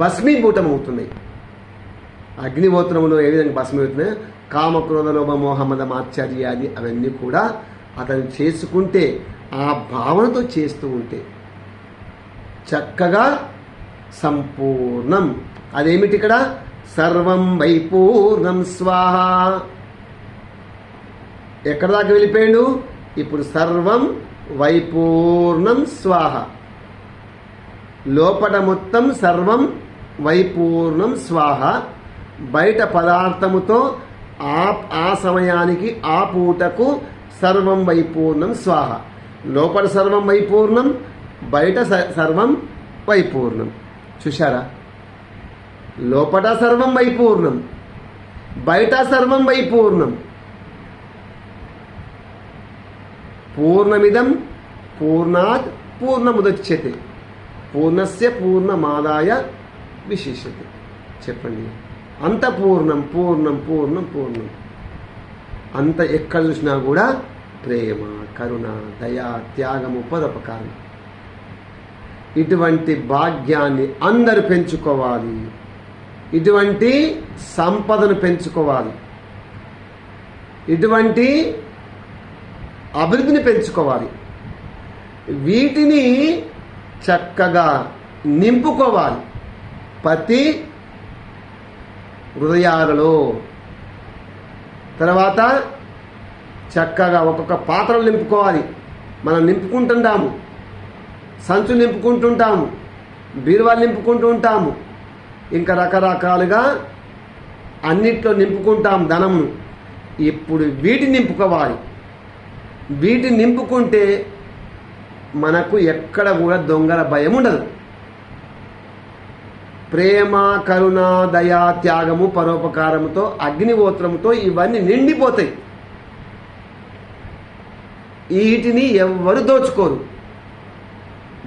భస్మీభూతం అవుతుంది అగ్నిహోత్రములో ఏ విధంగా భస్మీభూతున్నాయి కామక్రోధ లోభ మోహమ్మద ఆశ్చర్యాది అవన్నీ కూడా అతను చేసుకుంటే ఆ భావనతో చేస్తూ ఉంటే చక్కగా సంపూర్ణం. అదేమిటి ఇక్కడ? సర్వం వైపూర్ణం స్వాహ. ఎక్కడ దాకా వెళ్ళిపోయాడు? ఇప్పుడు సర్వం వైపూర్ణం స్వాహ. లోపట మొత్తం సర్వం వైపూర్ణం స్వాహ. బయట పదార్థముతో ఆ ఆ సమయానికి ఆ పూటకు సర్వం వైపూర్ణం స్వాహ. లోపల సర్వం వైపూర్ణం బయట సర్వం వైపూర్ణం. చూశారా? లోపట సర్వం వైపూర్ణం బయట సర్వం వైపూర్ణం. పూర్ణమిదం పూర్ణాత్ పూర్ణముదచ్యతే పూర్ణస్య పూర్ణమాదాయ విశేషత. చెప్పండి. అంత పూర్ణం పూర్ణం పూర్ణం పూర్ణం. అంత ఎక్కడ చూసినా కూడా ప్రేమ కరుణ దయ త్యాగము పదపకారం. ఇటువంటి భాగ్యాన్ని అందరు పెంచుకోవాలి. ఇటువంటి సంపదను పెంచుకోవాలి. ఇటువంటి అభివృద్ధిని పెంచుకోవాలి. వీటిని చక్కగా నింపుకోవాలి. ప్రతి హృదయాలలో. తర్వాత చక్కగా ఒక్కొక్క పాత్రలు నింపుకోవాలి. మనం నింపుకుంటుంటాము. సంచు నింపుకుంటుంటాము. బీరువాలు నింపుకుంటూ ఉంటాము ఇంకా రకరకాలుగా అన్నిట్లో నింపుకుంటాం ధనమును. ఇప్పుడు వీటిని నింపుకోవాలి. వీటిని నింపుకుంటే మనకు ఎక్కడ కూడా దొంగల భయం ఉండదు. ప్రేమ కరుణ దయా త్యాగము పరోపకారముతో అగ్నిహోత్రముతో ఇవన్నీ నిండిపోతాయి. వీటిని ఎవ్వరు దోచుకోరు.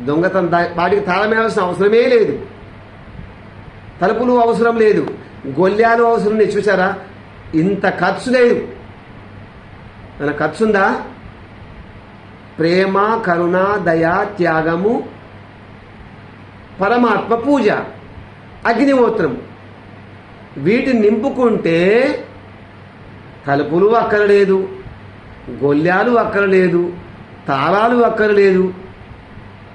దొంగతనం వాటికి తాళమేయాల్సిన అవసరమే లేదు. తలుపులు అవసరం లేదు. గొల్లాలు అవసరం లేదు. చూసారా ఇంత ఖర్చు లేదు. మన ఖర్చు ఉందా ప్రేమ కరుణ దయ త్యాగము పరమాత్మ పూజ. అగ్నిహోత్రం. వీటిని నింపుకుంటే తలుపులు అక్కరలేదు గొల్లాలు అక్కరలేదు తాళాలు అక్కరలేదు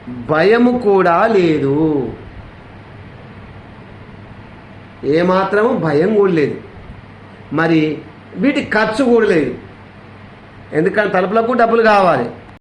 భయము కూడా లేదు. ఏమాత్రము భయం కూడా లేదు. మరి వీటి ఖర్చు కూడా లేదు. ఎందుకంటే తలుపులకు డబ్బులు కావాలి.